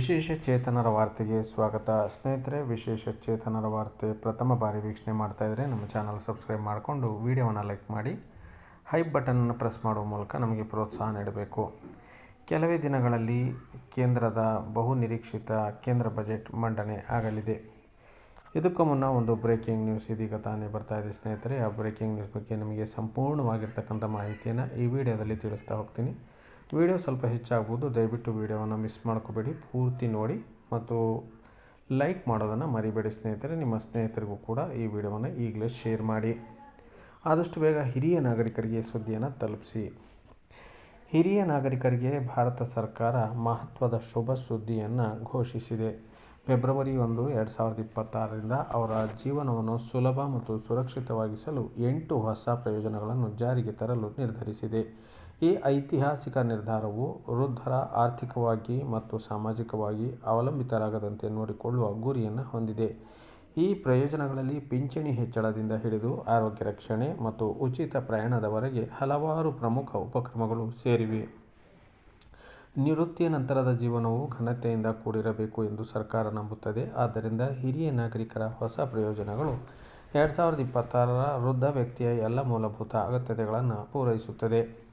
ವಿಶೇಷ ಚೇತನರ ವಾರ್ತೆಗೆ ಸ್ವಾಗತ. ಸ್ನೇಹಿತರೆ, ವಿಶೇಷ ಚೇತನರ ವಾರ್ತೆ ಪ್ರಥಮ ಬಾರಿ ವೀಕ್ಷಣೆ ಮಾಡ್ತಾ ಇದ್ದರೆ ನಮ್ಮ ಚಾನಲ್ ಸಬ್ಸ್ಕ್ರೈಬ್ ಮಾಡಿಕೊಂಡು ವಿಡಿಯೋವನ್ನು ಲೈಕ್ ಮಾಡಿ ಹೈಪ್ ಬಟನನ್ನು ಪ್ರೆಸ್ ಮಾಡುವ ಮೂಲಕ ನಮಗೆ ಪ್ರೋತ್ಸಾಹ ನೀಡಬೇಕು. ಕೆಲವೇ ದಿನಗಳಲ್ಲಿ ಕೇಂದ್ರದ ಬಹು ನಿರೀಕ್ಷಿತ ಕೇಂದ್ರ ಬಜೆಟ್ ಮಂಡನೆ ಆಗಲಿದೆ. ಇದಕ್ಕೂ ಮುನ್ನ ಒಂದು ಬ್ರೇಕಿಂಗ್ ನ್ಯೂಸ್ ಇದೀಗ ತಾನೇ ಬರ್ತಾ ಇದೆ ಸ್ನೇಹಿತರೆ. ಆ ಬ್ರೇಕಿಂಗ್ ನ್ಯೂಸ್ ಬಗ್ಗೆ ನಿಮಗೆ ಸಂಪೂರ್ಣವಾಗಿರ್ತಕ್ಕಂಥ ಮಾಹಿತಿಯನ್ನು ಈ ವಿಡಿಯೋದಲ್ಲಿ ತಿಳಿಸ್ತಾ ಹೋಗ್ತೀನಿ. ವಿಡಿಯೋ ಸ್ವಲ್ಪ ಹೆಚ್ಚಾಗ್ಬೋದು, ದಯವಿಟ್ಟು ವಿಡಿಯೋವನ್ನು ಮಿಸ್ ಮಾಡ್ಕೋಬೇಡಿ. ಪೂರ್ತಿ ನೋಡಿ ಮತ್ತು ಲೈಕ್ ಮಾಡೋದನ್ನು ಮರಿಬೇಡಿ ಸ್ನೇಹಿತರೆ. ನಿಮ್ಮ ಸ್ನೇಹಿತರಿಗೂ ಕೂಡ ಈ ವಿಡಿಯೋವನ್ನು ಈಗಲೇ ಶೇರ್ ಮಾಡಿ. ಆದಷ್ಟು ಬೇಗ ಹಿರಿಯ ನಾಗರಿಕರಿಗೆ ಸುದ್ದಿಯನ್ನು ತಲುಪಿಸಿ. ಹಿರಿಯ ನಾಗರಿಕರಿಗೆ ಭಾರತ ಸರ್ಕಾರ ಮಹತ್ವದ ಶುಭ ಸುದ್ದಿಯನ್ನು ಘೋಷಿಸಿದೆ. ಫೆಬ್ರವರಿ ಒಂದು, ಎರಡು ಸಾವಿರದ ಇಪ್ಪತ್ತಾರರಿಂದ ಅವರ ಜೀವನವನ್ನು ಸುಲಭ ಮತ್ತು ಸುರಕ್ಷಿತವಾಗಿಸಲು ಎಂಟು ಹೊಸ ಪ್ರಯೋಜನಗಳನ್ನು ಜಾರಿಗೆ ತರಲು ನಿರ್ಧರಿಸಿದೆ. ಈ ಐತಿಹಾಸಿಕ ನಿರ್ಧಾರವು ವೃದ್ಧರ ಆರ್ಥಿಕವಾಗಿ ಮತ್ತು ಸಾಮಾಜಿಕವಾಗಿ ಅವಲಂಬಿತರಾಗದಂತೆ ನೋಡಿಕೊಳ್ಳುವ ಗುರಿಯನ್ನು ಹೊಂದಿದೆ. ಈ ಪ್ರಯೋಜನಗಳಲ್ಲಿ ಪಿಂಚಣಿ ಹೆಚ್ಚಳದಿಂದ ಹಿಡಿದು ಆರೋಗ್ಯ ರಕ್ಷಣೆ ಮತ್ತು ಉಚಿತ ಪ್ರಯಾಣದವರೆಗೆ ಹಲವಾರು ಪ್ರಮುಖ ಉಪಕ್ರಮಗಳು ಸೇರಿವೆ. ನಿವೃತ್ತಿಯ ನಂತರದ ಜೀವನವು ಘನತೆಯಿಂದ ಕೂಡಿರಬೇಕು ಎಂದು ಸರ್ಕಾರ ನಂಬುತ್ತದೆ. ಆದ್ದರಿಂದ ಹಿರಿಯ ನಾಗರಿಕರ ಹೊಸ ಪ್ರಯೋಜನಗಳು ಎರಡು ಸಾವಿರದ ಇಪ್ಪತ್ತಾರರ ವೃದ್ಧ ವ್ಯಕ್ತಿಯ ಎಲ್ಲ ಮೂಲಭೂತ ಅಗತ್ಯತೆಗಳನ್ನು ಪೂರೈಸುತ್ತದೆ.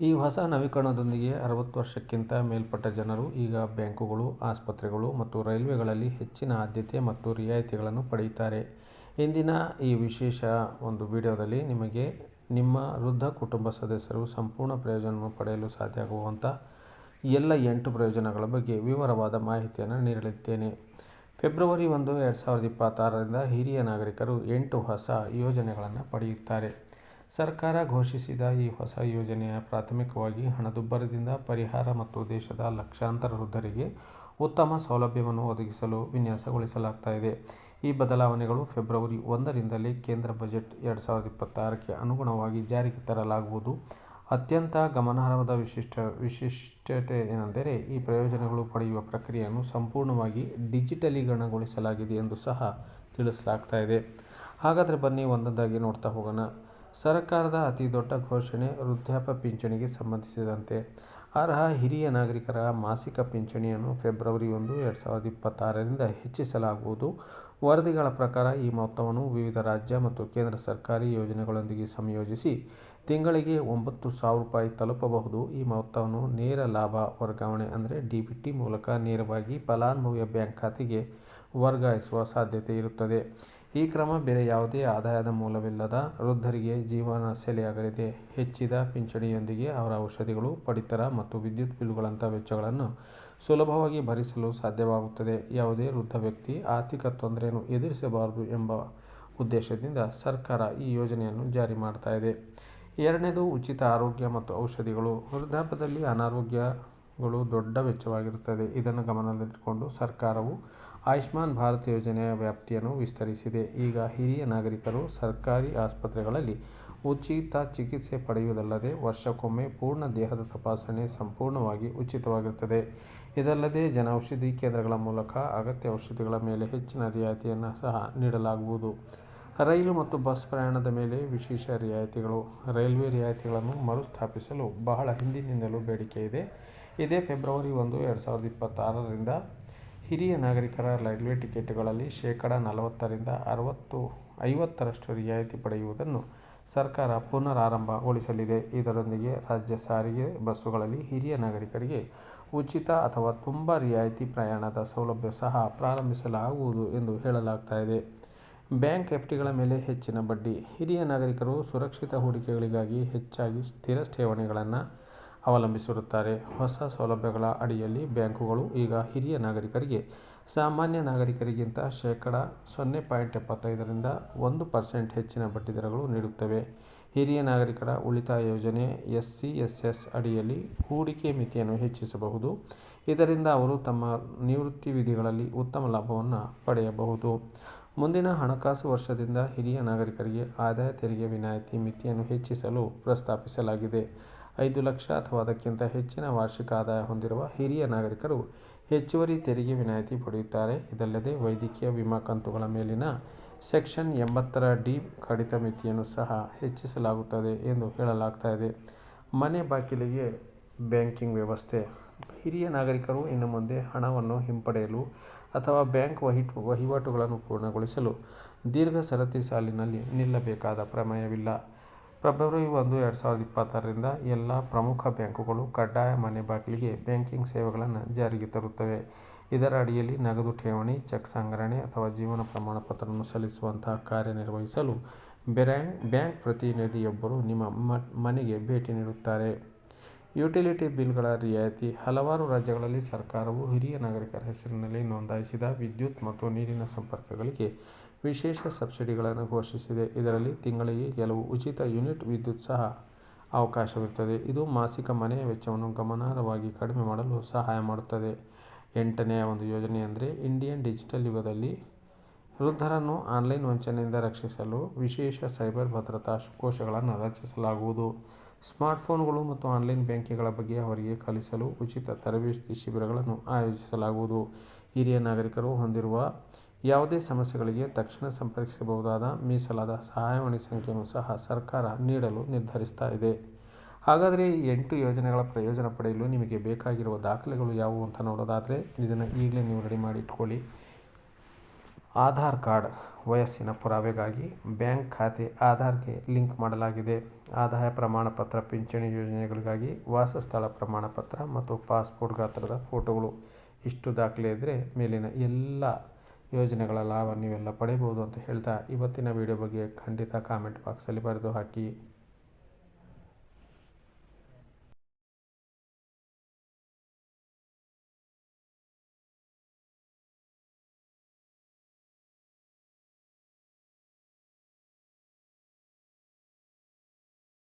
ಈ ಹೊಸ ನವೀಕರಣದೊಂದಿಗೆ ಅರವತ್ತು ವರ್ಷಕ್ಕಿಂತ ಮೇಲ್ಪಟ್ಟ ಜನರು ಈಗ ಬ್ಯಾಂಕುಗಳು, ಆಸ್ಪತ್ರೆಗಳು ಮತ್ತು ರೈಲ್ವೆಗಳಲ್ಲಿ ಹೆಚ್ಚಿನ ಆದ್ಯತೆ ಮತ್ತು ರಿಯಾಯಿತಿಗಳನ್ನು ಪಡೆಯುತ್ತಾರೆ. ಇಂದಿನ ಈ ವಿಶೇಷ ಒಂದು ವಿಡಿಯೋದಲ್ಲಿ ನಿಮಗೆ ನಿಮ್ಮ ವೃದ್ಧ ಕುಟುಂಬ ಸದಸ್ಯರು ಸಂಪೂರ್ಣ ಪ್ರಯೋಜನವನ್ನು ಪಡೆಯಲು ಸಾಧ್ಯ ಆಗುವಂಥ ಎಲ್ಲ ಎಂಟು ಪ್ರಯೋಜನಗಳ ಬಗ್ಗೆ ವಿವರವಾದ ಮಾಹಿತಿಯನ್ನು ನೀಡಲಿದ್ದೇನೆ. ಫೆಬ್ರವರಿ ಒಂದು, ಎರಡು ಸಾವಿರದ ಇಪ್ಪತ್ತಾರರಿಂದ ಹಿರಿಯ ನಾಗರಿಕರು ಎಂಟು ಹೊಸ ಯೋಜನೆಗಳನ್ನು ಪಡೆಯುತ್ತಾರೆ. ಸರ್ಕಾರ ಘೋಷಿಸಿದ ಈ ಹೊಸ ಯೋಜನೆಯ ಪ್ರಾಥಮಿಕವಾಗಿ ಹಣದುಬ್ಬರದಿಂದ ಪರಿಹಾರ ಮತ್ತು ದೇಶದ ಲಕ್ಷಾಂತರ ವೃದ್ಧರಿಗೆ ಉತ್ತಮ ಸೌಲಭ್ಯವನ್ನು ಒದಗಿಸಲು ವಿನ್ಯಾಸಗೊಳಿಸಲಾಗ್ತಾ ಈ ಬದಲಾವಣೆಗಳು ಫೆಬ್ರವರಿ ಒಂದರಿಂದಲೇ ಕೇಂದ್ರ ಬಜೆಟ್ ಎರಡು ಸಾವಿರದ ಇಪ್ಪತ್ತಾರಕ್ಕೆ ಅನುಗುಣವಾಗಿ ಜಾರಿಗೆ ತರಲಾಗುವುದು. ಅತ್ಯಂತ ಗಮನಾರ್ಹವಾದ ವಿಶಿಷ್ಟ, ವಿಶಿಷ್ಟತೆ ಏನೆಂದರೆ ಈ ಪ್ರಯೋಜನಗಳು ಪಡೆಯುವ ಪ್ರಕ್ರಿಯೆಯನ್ನು ಸಂಪೂರ್ಣವಾಗಿ ಡಿಜಿಟಲೀಕರಣಗೊಳಿಸಲಾಗಿದೆ ಎಂದು ಸಹ ತಿಳಿಸಲಾಗ್ತಾ ಇದೆ. ಹಾಗಾದರೆ ಬನ್ನಿ ಒಂದೊಂದಾಗಿ ನೋಡ್ತಾ ಹೋಗೋಣ. ಸರ್ಕಾರದ ಅತಿ ದೊಡ್ಡ ಘೋಷಣೆ ವೃದ್ಧಾಪ್ಯ ಪಿಂಚಣಿಗೆ ಸಂಬಂಧಿಸಿದಂತೆ. ಅರ್ಹ ಹಿರಿಯ ನಾಗರಿಕರ ಮಾಸಿಕ ಪಿಂಚಣಿಯನ್ನು ಫೆಬ್ರವರಿ ಒಂದು ಎರಡು ಸಾವಿರದ ಇಪ್ಪತ್ತಾರರಿಂದ ಹೆಚ್ಚಿಸಲಾಗುವುದು. ವರದಿಗಳ ಪ್ರಕಾರ ಈ ಮೊತ್ತವನ್ನು ವಿವಿಧ ರಾಜ್ಯ ಮತ್ತು ಕೇಂದ್ರ ಸರ್ಕಾರಿ ಯೋಜನೆಗಳೊಂದಿಗೆ ಸಂಯೋಜಿಸಿ ತಿಂಗಳಿಗೆ ಒಂಬತ್ತು ಸಾವಿರ ರೂಪಾಯಿ ತಲುಪಬಹುದು. ಈ ಮೊತ್ತವನ್ನು ನೇರ ಲಾಭ ವರ್ಗಾವಣೆ ಅಂದರೆ ಡಿ ಬಿ ಟಿ ಮೂಲಕ ನೇರವಾಗಿ ಫಲಾನುಭವಿಯ ಬ್ಯಾಂಕ್ ಖಾತೆಗೆ ವರ್ಗಾಯಿಸುವ ಸಾಧ್ಯತೆ ಇರುತ್ತದೆ. ಈ ಕ್ರಮ ಬೇರೆ ಯಾವುದೇ ಆದಾಯದ ಮೂಲವಿಲ್ಲದ ವೃದ್ಧರಿಗೆ ಜೀವನ ಸೆಲೆಯಾಗಲಿದೆ ಹೆಚ್ಚಿದ ಪಿಂಚಣಿಯೊಂದಿಗೆ ಅವರ ಔಷಧಿಗಳು, ಪಡಿತರ ಮತ್ತು ವಿದ್ಯುತ್ ಬಿಲ್ಗಳಂಥ ವೆಚ್ಚಗಳನ್ನು ಸುಲಭವಾಗಿ ಭರಿಸಲು ಸಾಧ್ಯವಾಗುತ್ತದೆ. ಯಾವುದೇ ವೃದ್ಧ ವ್ಯಕ್ತಿ ಆರ್ಥಿಕ ತೊಂದರೆಯನ್ನು ಎದುರಿಸಬಾರದು ಎಂಬ ಉದ್ದೇಶದಿಂದ ಸರ್ಕಾರ ಈ ಯೋಜನೆಯನ್ನು ಜಾರಿ ಮಾಡ್ತಾ ಇದೆ. ಎರಡನೇದು, ಉಚಿತ ಆರೋಗ್ಯ ಮತ್ತು ಔಷಧಿಗಳು. ವೃದ್ಧಾಪ್ಯದಲ್ಲಿ ಅನಾರೋಗ್ಯಗಳು ದೊಡ್ಡ ವೆಚ್ಚವಾಗಿರುತ್ತದೆ. ಇದನ್ನು ಗಮನದಲ್ಲಿಟ್ಟುಕೊಂಡು ಸರ್ಕಾರವು ಆಯುಷ್ಮಾನ್ ಭಾರತ್ ಯೋಜನೆಯ ವ್ಯಾಪ್ತಿಯನ್ನು ವಿಸ್ತರಿಸಿದೆ. ಈಗ ಹಿರಿಯ ನಾಗರಿಕರು ಸರ್ಕಾರಿ ಆಸ್ಪತ್ರೆಗಳಲ್ಲಿ ಉಚಿತ ಚಿಕಿತ್ಸೆ ಪಡೆಯುವುದಲ್ಲದೆ ವರ್ಷಕ್ಕೊಮ್ಮೆ ಪೂರ್ಣ ದೇಹದ ತಪಾಸಣೆ ಸಂಪೂರ್ಣವಾಗಿ ಉಚಿತವಾಗಿರುತ್ತದೆ. ಇದಲ್ಲದೆ ಜನೌಷಧಿ ಕೇಂದ್ರಗಳ ಮೂಲಕ ಅಗತ್ಯ ಔಷಧಿಗಳ ಮೇಲೆ ಹೆಚ್ಚಿನ ರಿಯಾಯಿತಿಯನ್ನು ಸಹ ನೀಡಲಾಗುವುದು. ರೈಲು ಮತ್ತು ಬಸ್ ಪ್ರಯಾಣದ ಮೇಲೆ ವಿಶೇಷ ರಿಯಾಯಿತಿಗಳು, ರೈಲ್ವೆ ರಿಯಾಯಿತಿಗಳನ್ನು ಮರುಸ್ಥಾಪಿಸಲು ಬಹಳ ಹಿಂದಿನಿಂದಲೂ ಬೇಡಿಕೆ ಇದೆ. ಇದೇ ಫೆಬ್ರವರಿ ಒಂದು, ಎರಡು ಸಾವಿರದ ಇಪ್ಪತ್ತಾರರಿಂದ ಹಿರಿಯ ನಾಗರಿಕರ ರೈಲ್ವೆ ಟಿಕೆಟ್ಗಳಲ್ಲಿ ಶೇಕಡ ನಲವತ್ತರಿಂದ ಅರವತ್ತು, ಐವತ್ತರಷ್ಟು ರಿಯಾಯಿತಿ ಪಡೆಯುವುದನ್ನು ಸರ್ಕಾರ ಪುನರಾರಂಭಗೊಳಿಸಲಿದೆ. ಇದರೊಂದಿಗೆ ರಾಜ್ಯ ಸಾರಿಗೆ ಬಸ್ಸುಗಳಲ್ಲಿ ಹಿರಿಯ ನಾಗರಿಕರಿಗೆ ಉಚಿತ ಅಥವಾ ತುಂಬ ರಿಯಾಯಿತಿ ಪ್ರಯಾಣದ ಸೌಲಭ್ಯ ಸಹ ಪ್ರಾರಂಭಿಸಲಾಗುವುದು ಎಂದು ಹೇಳಲಾಗ್ತಾ ಇದೆ. ಬ್ಯಾಂಕ್ ಎಫ್ಡಿಗಳ ಮೇಲೆ ಹೆಚ್ಚಿನ ಬಡ್ಡಿ, ಹಿರಿಯ ನಾಗರಿಕರು ಸುರಕ್ಷಿತ ಹೂಡಿಕೆಗಳಿಗಾಗಿ ಹೆಚ್ಚಾಗಿ ಸ್ಥಿರ ಠೇವಣಿಗಳನ್ನು ಅವಲಂಬಿಸಿರುತ್ತಾರೆ. ಹೊಸ ಸೌಲಭ್ಯಗಳ ಅಡಿಯಲ್ಲಿ ಬ್ಯಾಂಕುಗಳು ಈಗ ಹಿರಿಯ ನಾಗರಿಕರಿಗೆ, ಸಾಮಾನ್ಯ ನಾಗರಿಕರಿಗಿಂತ ಶೇಕಡ ಸೊನ್ನೆ ಪಾಯಿಂಟ್ ಎಪ್ಪತ್ತೈದರಿಂದ ಒಂದು ಪರ್ಸೆಂಟ್ ಹೆಚ್ಚಿನ ಬಡ್ಡಿದರಗಳು ನೀಡುತ್ತವೆ. ಹಿರಿಯ ನಾಗರಿಕರ ಉಳಿತಾಯ ಯೋಜನೆ ಎಸ್ ಸಿ ಎಸ್ ಎಸ್ ಅಡಿಯಲ್ಲಿ ಹೂಡಿಕೆ ಮಿತಿಯನ್ನು ಹೆಚ್ಚಿಸಬಹುದು. ಇದರಿಂದ ಅವರು ತಮ್ಮ ನಿವೃತ್ತಿ ವಿಧಿಗಳಲ್ಲಿ ಉತ್ತಮ ಲಾಭವನ್ನು ಪಡೆಯಬಹುದು. ಮುಂದಿನ ಹಣಕಾಸು ವರ್ಷದಿಂದ ಹಿರಿಯ ನಾಗರಿಕರಿಗೆ ಆದಾಯ ತೆರಿಗೆ ವಿನಾಯಿತಿ ಮಿತಿಯನ್ನು ಹೆಚ್ಚಿಸಲು ಪ್ರಸ್ತಾಪಿಸಲಾಗಿದೆ. ಐದು ಲಕ್ಷ ಅಥವಾ ಅದಕ್ಕಿಂತ ಹೆಚ್ಚಿನ ವಾರ್ಷಿಕ ಆದಾಯ ಹೊಂದಿರುವ ಹಿರಿಯ ನಾಗರಿಕರು ಹೆಚ್ಚುವರಿ ತೆರಿಗೆ ವಿನಾಯಿತಿ ಪಡೆಯುತ್ತಾರೆ. ಇದಲ್ಲದೆ ವೈದ್ಯಕೀಯ ವಿಮಾ ಕಂತುಗಳ ಮೇಲಿನ ಸೆಕ್ಷನ್ ಎಂಬತ್ತರ ಡಿ ಕಡಿತ ಮಿತಿಯನ್ನು ಸಹ ಹೆಚ್ಚಿಸಲಾಗುತ್ತದೆ ಎಂದು ಹೇಳಲಾಗ್ತಾ ಇದೆ. ಮನೆ ಬಾಗಿಲಿಗೆ ಬ್ಯಾಂಕಿಂಗ್ ವ್ಯವಸ್ಥೆ. ಹಿರಿಯ ನಾಗರಿಕರು ಇನ್ನು ಮುಂದೆ ಹಣವನ್ನು ಹಿಂಪಡೆಯಲು ಅಥವಾ ಬ್ಯಾಂಕ್ ವಹಿಟ್ ವಹಿವಾಟುಗಳನ್ನು ಪೂರ್ಣಗೊಳಿಸಲು ದೀರ್ಘ ಸರತಿ ಸಾಲಿನಲ್ಲಿ ನಿಲ್ಲಬೇಕಾದ ಪ್ರಮೇಯವಿಲ್ಲ. ಫೆಬ್ರವರಿ ಒಂದು, ಎರಡು ಸಾವಿರದ ಇಪ್ಪತ್ತರಿಂದ ಎಲ್ಲ ಪ್ರಮುಖ ಬ್ಯಾಂಕುಗಳು ಕಡ್ಡಾಯ ಮನೆ ಬಾಗಿಲಿಗೆ ಬ್ಯಾಂಕಿಂಗ್ ಸೇವೆಗಳನ್ನು ಜಾರಿಗೆ ತರುತ್ತವೆ. ಇದರ ಅಡಿಯಲ್ಲಿ ನಗದು ಠೇವಣಿ, ಚೆಕ್ ಸಂಗ್ರಹಣೆ ಅಥವಾ ಜೀವನ ಪ್ರಮಾಣ ಪತ್ರವನ್ನು ಸಲ್ಲಿಸುವಂತಹ ಕಾರ್ಯನಿರ್ವಹಿಸಲು ಬ್ಯಾಂಕ್ ಪ್ರತಿನಿಧಿಯೊಬ್ಬರು ನಿಮ್ಮ ಮನೆಗೆ ಭೇಟಿ ನೀಡುತ್ತಾರೆ. ಯುಟಿಲಿಟಿ ಬಿಲ್ಗಳ ರಿಯಾಯಿತಿ, ಹಲವಾರು ರಾಜ್ಯಗಳಲ್ಲಿ ಸರ್ಕಾರವು ಹಿರಿಯ ನಾಗರಿಕರ ಹೆಸರಿನಲ್ಲಿ ನೋಂದಾಯಿಸಿದ ವಿದ್ಯುತ್ ಮತ್ತು ನೀರಿನ ಸಂಪರ್ಕಗಳಿಗೆ ವಿಶೇಷ ಸಬ್ಸಿಡಿಗಳನ್ನು ಘೋಷಿಸಿದೆ. ಇದರಲ್ಲಿ ತಿಂಗಳಿಗೆ ಕೆಲವು ಉಚಿತ ಯೂನಿಟ್ ವಿದ್ಯುತ್ ಸಹ ಅವಕಾಶವಿರುತ್ತದೆ. ಇದು ಮಾಸಿಕ ಮನೆಯ ವೆಚ್ಚವನ್ನು ಗಮನಾರ್ಹವಾಗಿ ಕಡಿಮೆ ಮಾಡಲು ಸಹಾಯ ಮಾಡುತ್ತದೆ. ಎಂಟನೆಯ ಒಂದು ಯೋಜನೆ ಅಂದರೆ ಇಂಡಿಯನ್ ಡಿಜಿಟಲ್ ಯುಗದಲ್ಲಿ ವೃದ್ಧರನ್ನು ಆನ್ಲೈನ್ ವಂಚನೆಯಿಂದ ರಕ್ಷಿಸಲು ವಿಶೇಷ ಸೈಬರ್ ಭದ್ರತಾ ಕೋಶಗಳನ್ನು ರಚಿಸಲಾಗುವುದು. ಸ್ಮಾರ್ಟ್ಫೋನ್ಗಳು ಮತ್ತು ಆನ್ಲೈನ್ ಬ್ಯಾಂಕಿಂಗ್ಗಳ ಬಗ್ಗೆ ಅವರಿಗೆ ಕಲಿಸಲು ಉಚಿತ ತರಬೇತಿ ಶಿಬಿರಗಳನ್ನು ಆಯೋಜಿಸಲಾಗುವುದು. ಹಿರಿಯ ನಾಗರಿಕರು ಹೊಂದಿರುವ ಯಾವುದೇ ಸಮಸ್ಯೆಗಳಿಗೆ ತಕ್ಷಣ ಸಂಪರ್ಕಿಸಬಹುದಾದ ಮೀಸಲಾದ ಸಹಾಯವಾಣಿ ಸಂಖ್ಯೆಯನ್ನು ಸಹ ಸರ್ಕಾರ ನೀಡಲು ನಿರ್ಧರಿಸ್ತಾ ಇದೆ. ಹಾಗಾದರೆ ಎಂಟು ಯೋಜನೆಗಳ ಪ್ರಯೋಜನ ಪಡೆಯಲು ನಿಮಗೆ ಬೇಕಾಗಿರುವ ದಾಖಲೆಗಳು ಯಾವುವು ಅಂತ ನೋಡೋದಾದರೆ, ಇದನ್ನು ಈಗಲೇ ನೀವು ರೆಡಿ ಮಾಡಿ ಇಟ್ಕೊಳ್ಳಿ. ಆಧಾರ್ ಕಾರ್ಡ್ ವಯಸ್ಸಿನ ಪುರಾವೆಗಾಗಿ ಬ್ಯಾಂಕ್ ಖಾತೆ ಆಧಾರ್ಗೆ ಲಿಂಕ್ ಮಾಡಲಾಗಿದೆ. ಆದಾಯ ಪ್ರಮಾಣಪತ್ರ, ಪಿಂಚಣಿ ಯೋಜನೆಗಳಿಗಾಗಿ ವಾಸಸ್ಥಳ ಪ್ರಮಾಣಪತ್ರ ಮತ್ತು ಪಾಸ್ಪೋರ್ಟ್ ಗಾತ್ರದ ಫೋಟೋಗಳು. ಇಷ್ಟು ದಾಖಲೆ ಇದ್ದರೆ ಮೇಲಿನ ಎಲ್ಲ ಯೋಜನೆಗಳ ಲಾಭ ನೀವೆಲ್ಲ ಪಡೆಯಬಹುದು ಅಂತ ಹೇಳ್ತಾ ಇವತ್ತಿನ ವಿಡಿಯೋ ಬಗ್ಗೆ ಖಂಡಿತ ಕಾಮೆಂಟ್ ಬಾಕ್ಸಲ್ಲಿ ಬರೆದು ಹಾಕಿ.